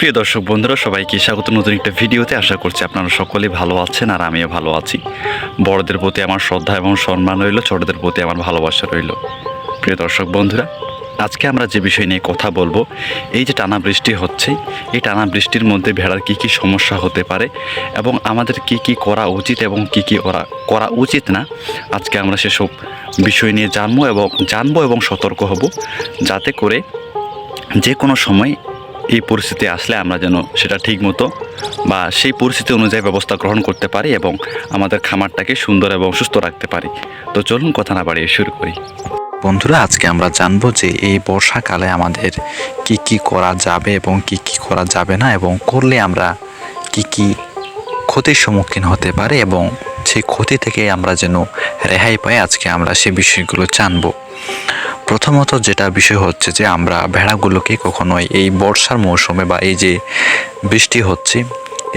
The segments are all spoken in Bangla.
প্রিয় দর্শক বন্ধুরা, সবাইকে স্বাগত। নতুন একটা ভিডিওতে আশা করছি আপনারা সকলেই ভালো আছেন আর আমিও ভালো আছি। বড়দের প্রতি আমার শ্রদ্ধা এবং সম্মান রইল, ছোটদের প্রতি আমার ভালোবাসা রইল। প্রিয় দর্শক বন্ধুরা, আজকে আমরা যে বিষয় নিয়ে কথা বলব, এই যে টানা বৃষ্টি হচ্ছে, এই টানা বৃষ্টির মধ্যে ভেড়ার কী কী সমস্যা হতে পারে এবং আমাদের কি কি করা উচিত এবং কি কি করা করা উচিত না, আজকে আমরা সেসব বিষয় নিয়ে জানব এবং জানব এবং সতর্ক হব। যাতে করে যে কোনো সময় এই পরিস্থিতি আসলে আমরা যেন সেটা ঠিক মতো বা সেই পরিস্থিতি অনুযায়ী ব্যবস্থা গ্রহণ করতে পারি এবং আমাদের খামারটাকে সুন্দর এবং সুস্থ রাখতে পারি। তো চলুন কথা না বাড়িয়ে শুরু করি। বন্ধুরা, আজকে আমরা জানব যে এই বর্ষাকালে আমাদের কি কি করা যাবে এবং কি কি করা যাবে না এবং করলে আমরা কি কি ক্ষতির সম্মুখীন হতে পারে এবং সেই ক্ষতি থেকে আমরা যেন রেহাই পাই, আজকে আমরা সে বিষয়গুলো জানব। প্রথমত যেটা বিষয় হচ্ছে যে আমরা ভেড়াগুলোকে কখনোই এই বর্ষার মৌসুমে বা এই যে বৃষ্টি হচ্ছে,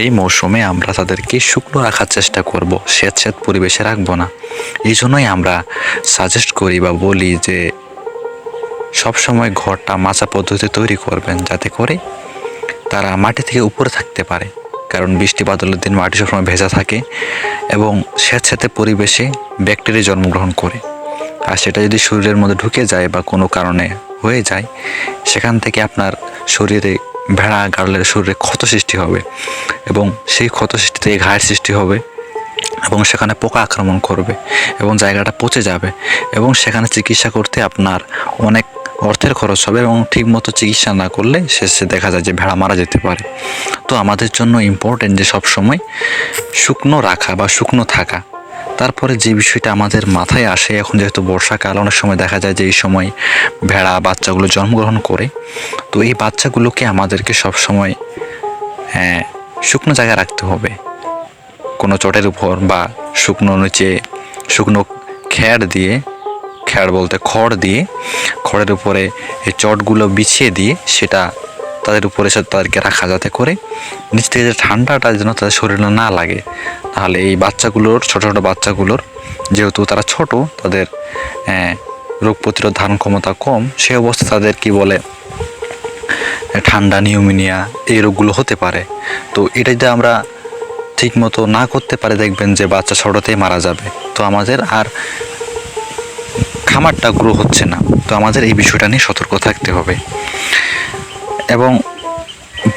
এই মৌসুমে আমরা তাদেরকে শুকনো রাখার চেষ্টা করব স্বেচ্ছেদ পরিবেশে রাখব না। এই জন্যই আমরা সাজেস্ট করি বা বলি যে সবসময় ঘরটা মাচা পদ্ধতি তৈরি করবেন যাতে করে তারা মাটি থেকে উপরে থাকতে পারে। কারণ বৃষ্টি বাদলের দিন মাটি সবসময় ভেজা থাকে এবং স্যাঁতস্যাঁতে পরিবেশে ব্যাকটেরিয়া জন্মগ্রহণ করে। আর সেটা যদি শরীরের মধ্যে ঢুকে যায় বা কোনো কারণে হয়ে যায়, সেখান থেকে আপনার শরীরে ভেড়া, গাড়লের শরীরে ক্ষত সৃষ্টি হবে এবং সেই ক্ষত সৃষ্টি থেকে ঘায়ের সৃষ্টি হবে এবং সেখানে পোকা আক্রমণ করবে এবং জায়গাটা পচে যাবে এবং সেখানে চিকিৎসা করতে আপনার অনেক অর্থের খরচ হবে এবং ঠিকমতো চিকিৎসা না করলে শেষে দেখা যায় যে ভেড়া মারা যেতে পারে। তো আমাদের জন্য ইম্পর্টেন্ট যে সবসময় শুকনো রাখা বা শুকনো থাকা তারপরে যে বিষয়টা আমাদের মাথায় আসে, এখন যেহেতু বর্ষাকাল, অনেক সময় দেখা যায় যে এই সময় ভেড়া, বাচ্চাগুলো জন্মগ্রহণ করে। তো এই বাচ্চাগুলোকে আমাদেরকে সবসময় হ্যাঁ শুকনো জায়গায় রাখতে হবে। কোনো চটের উপর বা শুকনো নিচে, শুকনো খ্যাড় দিয়ে খ্যাড় বলতে খড় দিয়ে, খড়ের উপরে এই চটগুলো বিছিয়ে দিয়ে সেটা তাদের উপরে সে তাদেরকে রাখা যাতে করে নিচ থেকে যে ঠান্ডাটা যেন তাদের শরীরে না লাগে। তাহলে এই বাচ্চাগুলোর, ছোটো ছোটো বাচ্চাগুলোর যেহেতু তারা ছোট, তাদের রোগ প্রতিরোধ ধারণ ক্ষমতা কম সেই অবস্থা তাদের কি বলে ঠান্ডা, নিউমোনিয়া এই রোগগুলো হতে পারে। তো এটা যদি আমরা ঠিক মতো না করতে পারে, দেখবেন যে বাচ্চা ছোটোতেই মারা যাবে। তো আমাদের আর খামারটা গ্রো হচ্ছে না। তো আমাদের এই বিষয়টা নিয়ে সতর্ক থাকতে হবে। এবং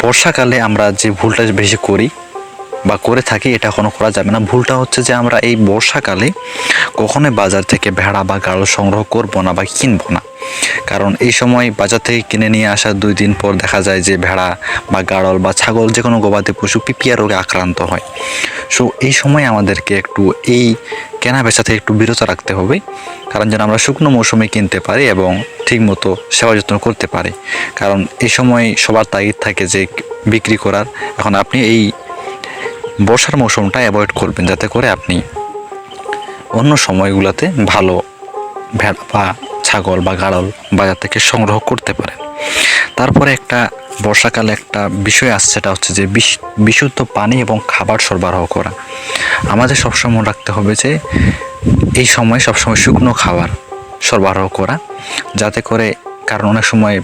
বর্ষাকালে আমরা যে ভুলটা বেশি করি বা করে থাকি, এটা কোনো করা যাবে না। ভুলটা হচ্ছে যে আমরা এই বর্ষাকালে কখনোই বাজার থেকে ভেড়া বা গাড়ল সংগ্রহ করব না বা কিনবো না। কারণ এই সময় বাজার থেকে কিনে নিয়ে আসার দুই দিন পর দেখা যায় যে ভেড়া বা গাড়ল বা ছাগল যে কোনো গবাদি পশু পিপিয়া রোগে আক্রান্ত হয়। সো এই সময় আমাদেরকে একটু এই কেনা বেচা থেকে একটু বিরত রাখতে হবে, কারণ যেন আমরা শুকনো মৌসুমে কিনতে পারি এবং ঠিকমতো সেবা যত্ন করতে পারি। কারণ এই সময় সবার তাগিদ থাকে যে বিক্রি করার। এখন আপনি এই বর্ষার মৌসুমটা অ্যাভয়েড করবেন, যাতে করে আপনি অন্য সময়গুলোতে ভালো ভেড়া বা ছাগল বা গাড়ল বাজার থেকে সংগ্রহ করতে পারেন। তারপরে একটা বর্ষাকালে একটা বিষয় আসছে সেটা হচ্ছে যে বিশ- বিশুদ্ধ পানি এবং খাবার সরবরাহ করা। আমাদের সবসময় মনে রাখতে হবে যে এই সময় সবসময় শুকনো খাবার সরবরাহ করা, যাতে করে কারণ অনেক সময়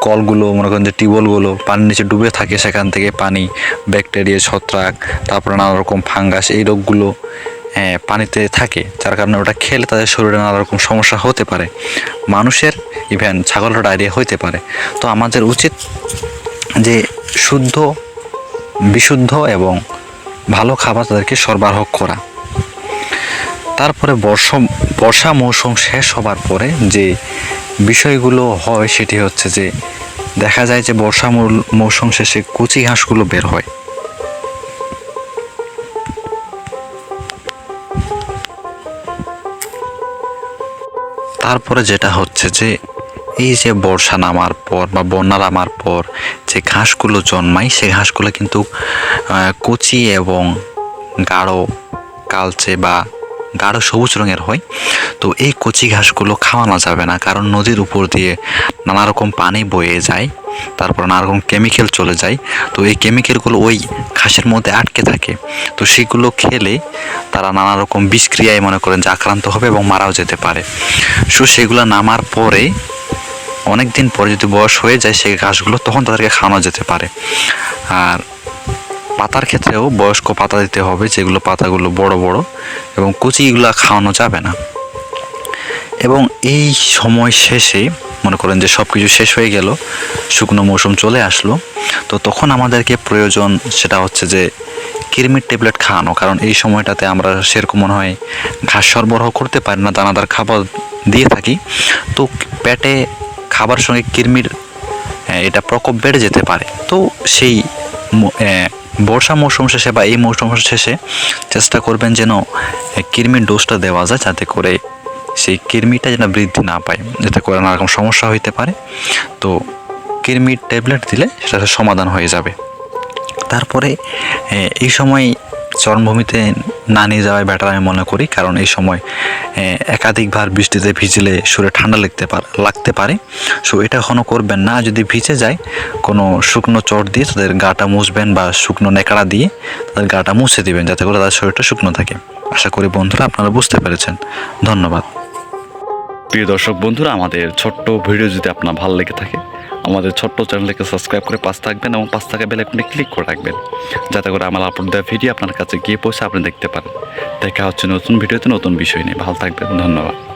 কলগুলো, মনে করেন যে টিউবওয়েলগুলো পানির নিচে ডুবে থাকে, সেখান থেকে পানি, ব্যাকটেরিয়া, ছত্রাক, তারপরে নানা রকম ফাঙ্গাস, এই রোগগুলো পানিতে থাকে। যার কারণে ওটা খেলে তাদের শরীরে নানা রকম সমস্যা হতে পারে। মানুষের ইভেন ছাগলের ডায়রিয়া হতে পারে। তো আমাদের উচিত যে শুদ্ধ, বিশুদ্ধ এবং ভালো খাবার তাদেরকে সরবরাহ করা। তারপরে বর্ষ বর্ষা মৌসুম শেষ হবার পরে যে বিষয়গুলো হয় সেটি হচ্ছে যে দেখা যায় যে বর্ষা মৌসুম শেষে কুচি ঘাসগুলো বের হয়। তারপরে যেটা হচ্ছে যে এই যে বর্ষা নামার পর বা বন্যা নামার পর যে ঘাসগুলো জন্মায়, সেই ঘাসগুলো কিন্তু কচি এবং গাঢ় কালচে বা গাঢ় সবুজ রঙের হয়। তো এই কচি ঘাসগুলো খাওয়ানো যাবে না, কারণ নদীর উপর দিয়ে নানা রকম পানি বয়ে যায়, তারপর নানা রকম কেমিক্যাল চলে যায়। তো এই কেমিক্যালগুলো ওই ঘাসের মধ্যে আটকে থাকে। তো সেগুলো খেলে তারা নানা রকম বিষক্রিয়ায় মনে করেন যে আক্রান্ত হবে এবং মারাও যেতে পারে। সো সেগুলো নামার পরে অনেক দিন পরে যদি বয়স হয়ে যায়, সেই ঘাসগুলো তখন তাদেরকে খাওয়ানো যেতে পারে। আর পাতার ক্ষেত্রেও বয়স্ক পাতা দিতে হবে যেগুলো পাতাগুলো বড় বড় এবং কুচিগুলো খাওয়ানো যাবে না। এবং এই সময় শেষে মনে করেন যে সব কিছু শেষ হয়ে গেল শুকনো মৌসুম চলে আসলো তো তখন আমাদেরকে প্রয়োজন সেটা হচ্ছে যে কৃমির ট্যাবলেট খাওয়ানো। কারণ এই সময়টাতে আমরা সেরকম মনে হয় ঘাস সরবরাহ করতে পারি না দানাদার খাবার দিয়ে থাকি। তো পেটে খাবার সঙ্গে কৃমির আহ, এটা প্রকোপ বেড়ে যেতে পারে। তো সেই বর্ষা মৌসুম শেষে বা এই মৌসুম শেষে চেষ্টা করবেন যেন কৃমির ডোজটা দেওয়া যায় যাতে করে সেই কৃমিটা যেন বৃদ্ধি না পায়। যাতে করে নানা রকম সমস্যা হইতে পারে। তো কৃমির ট্যাবলেট দিলে সেটা সমাধান হয়ে যাবে। তারপরে এই সময় চরমভূমিতে না নিয়ে যাওয়াই বেটার আমি মনে করি। কারণ এই সময় একাধিকবার বৃষ্টিতে ভিজলে শরীরে ঠান্ডা লাগতে পারে লাগতে পারে। সো এটা এখনও করবেন না। যদি ভিজে যায়, কোনো শুকনো চট দিয়ে তাদের গাটা মুছবেন বা শুকনো নেকড়া দিয়ে তাদের গাটা মুছে দিবেন যাতে করে তাদের শরীরটা শুকনো থাকে। আশা করি বন্ধুরা আপনারা বুঝতে পেরেছেন। ধন্যবাদ। প্রিয় দর্শক বন্ধুরা, আমাদের ছোট্ট ভিডিও যদি আপনার ভালো লেগে থাকে আমাদের ছোট্ট চ্যানেলকে সাবস্ক্রাইব করে পাশ থাকবেন এবং পাশ থাকা আপনি ক্লিক করে রাখবেন। যাতে করে আমার আপলোড দেওয়া ভিডিও আপনার কাছে গিয়ে পৌঁছে আপনি দেখতে পারেন। দেখা হচ্ছে নতুন ভিডিওতে নতুন বিষয় নিয়ে। ভালো থাকবেন। ধন্যবাদ।